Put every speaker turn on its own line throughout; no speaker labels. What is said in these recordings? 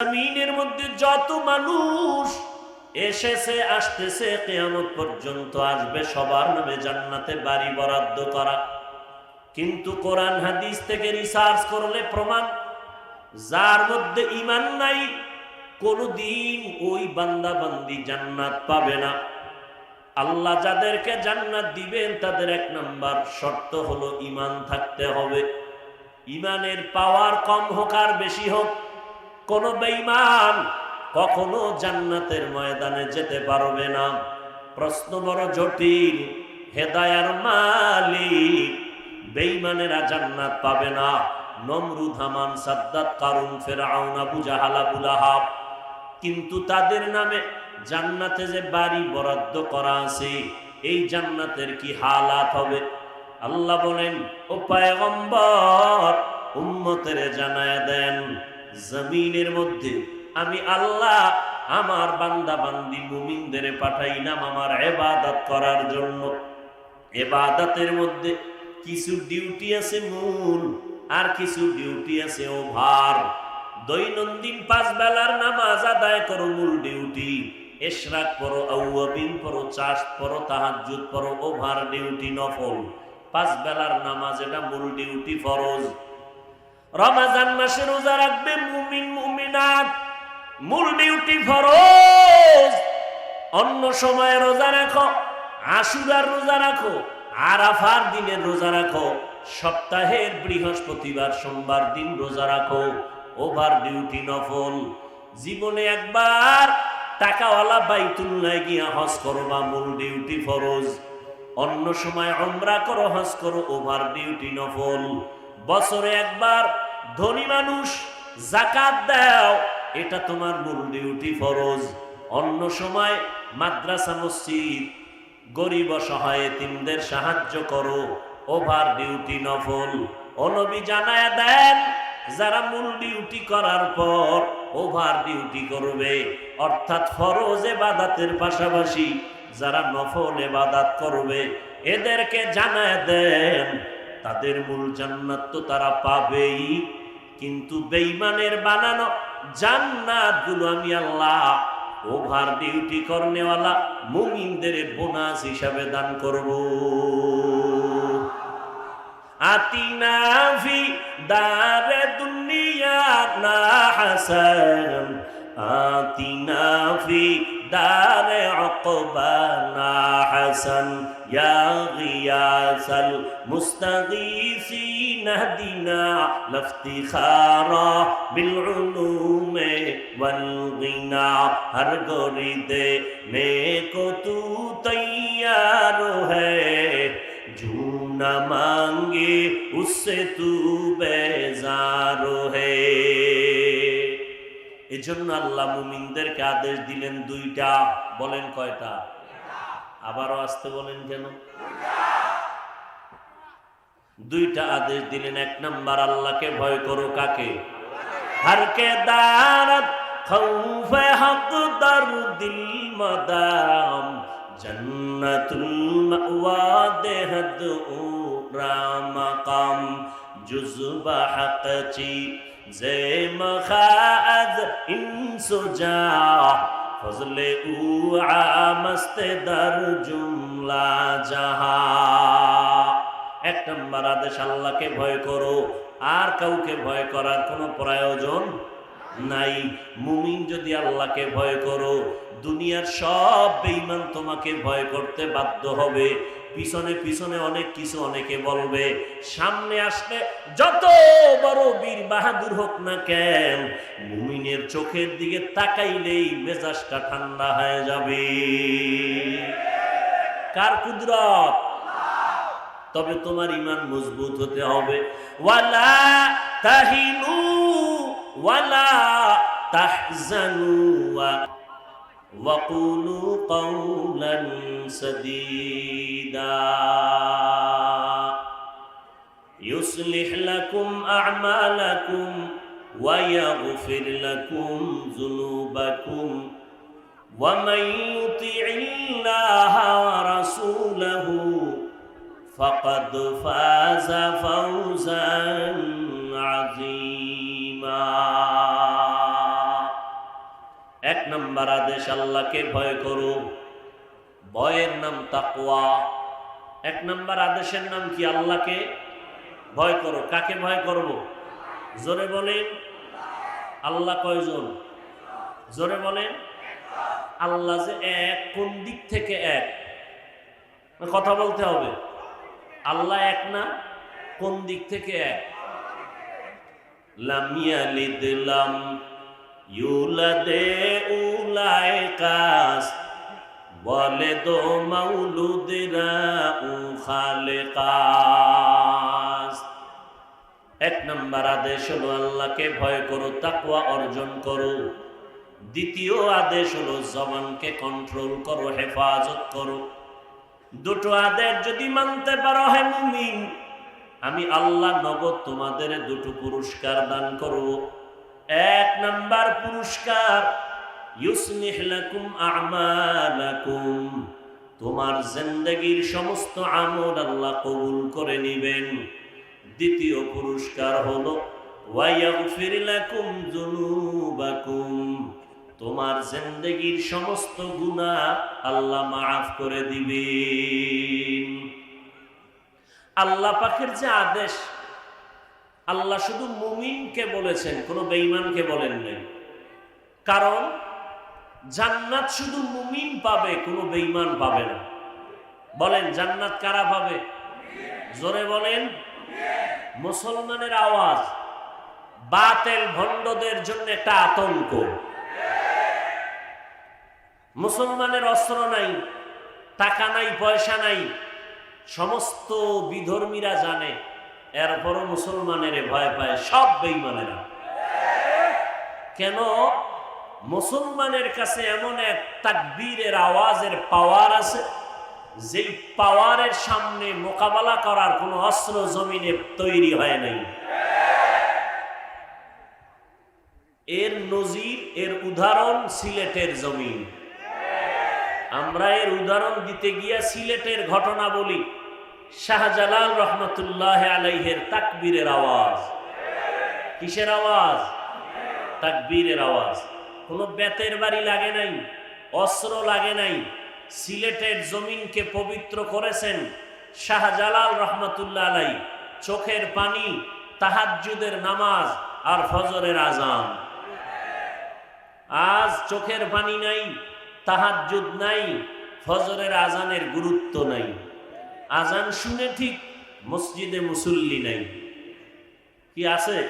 জমিনের মধ্যে যত মানুষ এসেছে, আসতেছে, কেয়ামত পর্যন্ত আসবে, সবার নামে জান্নাতে বাড়ি বরাদ্দ করা। কিন্তু কোরআন হাদিস থেকে রিসার্চ করলে প্রমাণ, যার মধ্যে ইমান নাই, কোনদিন ওই বান্দা বান্দি জান্নাত পাবে না। আল্লাহ যাদেরকে জান্নাত দিবেন, তাদের এক নাম্বার শর্ত হলো ইমান থাকতে হবে। ইমানের পাওয়ার কম হোক আর বেশি হোক কোন বেঈমান কখনো জান্নাতের ময়দানে যেতে পারবে না। প্রশ্ন বড় জটিল, হেদায়ার মালিক বেঈমানেরা জান্নাত পাবে না। নমরুদ, হামান, সাদ্দাত, কারুন, ফেরাউন, আবু জাহাল, আবু লাহাব। কিন্তু তাদের নামে জান্নাতে যে বাড়ি বরাদ্দ করা আছে, এই জান্নাতের কি হালাত হবে? আল্লাহ বলেন, ও পায়গম্বর, উম্মতের জানায় দেন জমিনের মধ্যে আমি আল্লাহ আমার বান্দা বান্দি মুমিনদের পাঠাইলাম আমার এবাদত করার জন্য। এবাদতের মধ্যে কিছু ডিউটি আছে মূল আর কিছু ডিউটি আছে ওভার। দৈনন্দিন পাঁচ বেলার নামাজ আদায় করো মূল ডিউটি। এশরাক পড়ো, আউয়াবিন পড়ো, চাষ পড়ো, তাহাজ্জুদ পড়ো, ওভার ডিউটি নফল। পাঁচ বেলার নামাজ এটা মূল ডিউটি ফরজ। রমাজান মাসে রোজা রাখবে মুমিন, মুমিনাত। মূল ডিউটি ফরজ। অন্য সময়ে রোজা রাখো, আশুরার রোজা রাখো, আরাফার দিনের রোজা রাখো, সপ্তাহের বৃহস্পতিবার, সোমবার দিন রোজা রাখো ওভার ডিউটি নফল। জীবনে একবার টাকাওয়ালা বাইতুল্লায় গিয়া হজ করো বা মূল ডিউটি ফরজ। অন্য সময় অমরা করো, হজ করো ওভার ডিউটি নফল। বছরে একবার ধনী মানুষ জাকাত দাও, এটা তোমার মূল ডিউটি ফরজ। অন্য সময় মাদ্রাসা মসজিদ, গরিব অসহায় তিনদের সাহায্য করো, ওভার ডিউটি নফল। অনবী জানায় দেন, যারা মূল ডিউটি করার পর ওভার ডিউটি করবে, অর্থাৎ ফরজ এবাদাতের পাশাপাশি যারা নফল এবাদাত করবে, এদেরকে জানায় দেন তাদের মূল জান্নাত তো তারা পাবেই। কিন্তু বেঈমানের বানানো জান্নাতগুলো আমি আল্লাহ ওভার ডিউটি করনেওয়ালা মুমিনদের বোনাস হিসাবে দান করব। আতিনা ফি দারে দুনিয়া না হাসান আতিনা دار عقبانا حسن، یا غیاس المستغیثین اہدنا لفتخارا بالعلوم والغنا، ہر گرد دینے کو تو تیار ہے، جو نہ مانگے اس سے تو بیزار ہے۔ এজন্য আল্লাহ মুমিনদেরকে আদেশ দিলেন দুইটা। বলেন কয়টা? আবারও আসতে বলেন কেন? দুইটা আদেশ দিলেন। এক নাম্বার, আল্লাহকে ভয় করো কাকে? হরকে হকচি জে মখাদ ইনসুজা ফজলে উ আমস্তে দর জুমলা জাহা। এক নম্বর আদেশ, আল্লাহকে ভয় করো, আর কাউকে ভয় করার কোনো প্রয়োজন নাই। মুমিন যদি আল্লাহকে ভয় করো, দুনিয়ার সব বেঈমান তোমাকে ভয় করতে বাধ্য হবে। পিছনে পিছনে অনেক কিছু অনেকে বলবে, সামনে আসলে যত বড় বীর বাহাদুর হোক না কেন, মুমিনের চোখের দিকে তাকাইলেই মেজাজটা ঠান্ডা হয়ে যাবে। কার কুদরত? তবে তোমার ইমান মজবুত হতে হবে। ওয়ালা তাহিনু, ওয়ালা তাহজানু وقولوا قولا سديدا. يصلح لكم أعمالكم ويغفر لكم ذنوبكم ومن يطع الله ورسوله فقد فاز فوزا নম্বর আদেশ, আল্লাহকে ভয় করো। ভয়ের নাম তাকওয়া। এক নম্বর আদেশের নাম কি? আল্লাহকে ভয় করো। কাকে ভয় করব? জোরে বলেন, আল্লাহ কয়জন? জোরে বলেন, আল্লাহ যে এক, কোন দিক থেকে এক? কথা বলতে হবে। আল্লাহ এক না, কোন দিক থেকে এক? লাম ইয়ালিদ লাম ইউলাদে উলায় কাস, বলে দো মাউলুদেরা উ খালে এক নম্বর আদেশ হলো আল্লাহকে ভয় করো, তাকওয়া অর্জন করো। দ্বিতীয় আদেশ হলো জবানকে কন্ট্রোল করো, হেফাজত করো। দুটো আদেশ যদি মানতে পারো হে মুমিন, আমি আল্লাহ নগদ তোমাদের দুটো পুরস্কার দান করব। এক নাম্বার পুরস্কার। তোমার জিন্দেগীর সমস্ত আমল আল্লাহ কবুল করে নিবেন। দ্বিতীয় পুরস্কার হলো তোমার জিন্দেগীর সমস্ত গুনাহ আল্লাহ মাফ করে দিবেন। আল্লাহ পাকের যে আদেশ আল্লাহ শুধু মুমিনকে বলেছেন, কোনো বেঈমানকে বলেন নাই। কারণ জান্নাত শুধু মুমিন পাবে, কোনো বেঈমান পাবে না। বলেন, জান্নাত কারা পাবে? জোরে বলেন। মুসলমানের আওয়াজ বাতেল ভণ্ডদের জন্য একটা আতঙ্ক। মুসলমানের অস্ত্র নাই, টাকা নাই, পয়সা নাই, সমস্ত বিধর্মীরা জানে। এরপরও মুসলমানের ভয় পায়, সব বেইমানেরা কেন? মুসলমানের কাছে এমন এক তাকবীরের আওয়াজের পাওয়ার আছে, যেই পাওয়ারের সামনে মোকাবেলা করার কোনো অস্ত্র জমিনে তৈরি হয় নাই। এর নজির, এর উদাহরণ সিলেটের জমিন। আমরা এর উদাহরণ দিতে গিয়া সিলেটের ঘটনা বলি। শাহজালাল রহমতুল্লাহ আলাইহের তাকবীরের আওয়াজ। কিসের আওয়াজ? তাকবীরের আওয়াজ। কোনো বেতের বাড়ি লাগে নাই, অস্ত্র লাগে নাই, সিলেটের জমিনকে পবিত্র করেছেন শাহজালাল রহমতুল্লাহ আলাই। চোখের পানি, তাহাজ্জুদের নামাজ আর ফজরের আজান আজ চোখের পানি নাই, তাহাজ্জুদ নাই, ফজরের আজানের গুরুত্ব নাই। আজান শুনে ঠিক মসজিদে মুসল্লি নাই। কি আছে?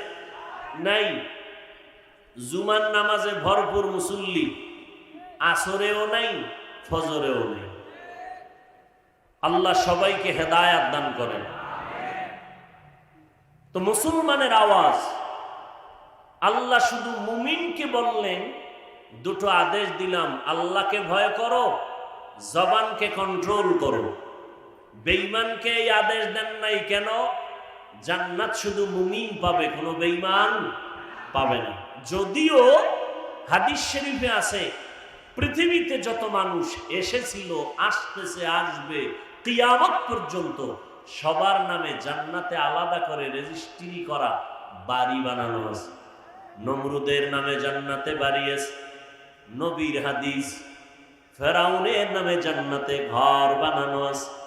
নাই। জুমান নামাজে ভরপুর মুসল্লি আসরেও নাই, ফজরেও নেই। আল্লাহ সবাইকে হেদায়াত দান করেন। তো মুসলমানের আওয়াজ, আল্লাহ শুধু মুমিনকে বললেন, দুটো আদেশ দিলাম, আল্লাহকে ভয় করো, জবানকে কন্ট্রোল করো। বেঈমানকে এই আদেশ দেন নাই কেন? জান্নাত শুধু মুমিন পাবে, কোনো বেঈমান পাবে না। যদিও হাদিস শরীফে আছে, পৃথিবীতে যত মানুষ এসেছিল, আসতেছে, আসবে, কিয়ামত পর্যন্ত সবার নামে জান্নাতে আলাদা করে রেজিস্ট্রি করা বাড়ি বানানো আছে। নমরুদের নামে জান্নাতে বাড়ি আছে, নবীর হাদিস, ফেরাউনের নামে জান্নাতে ঘর বানানো আছে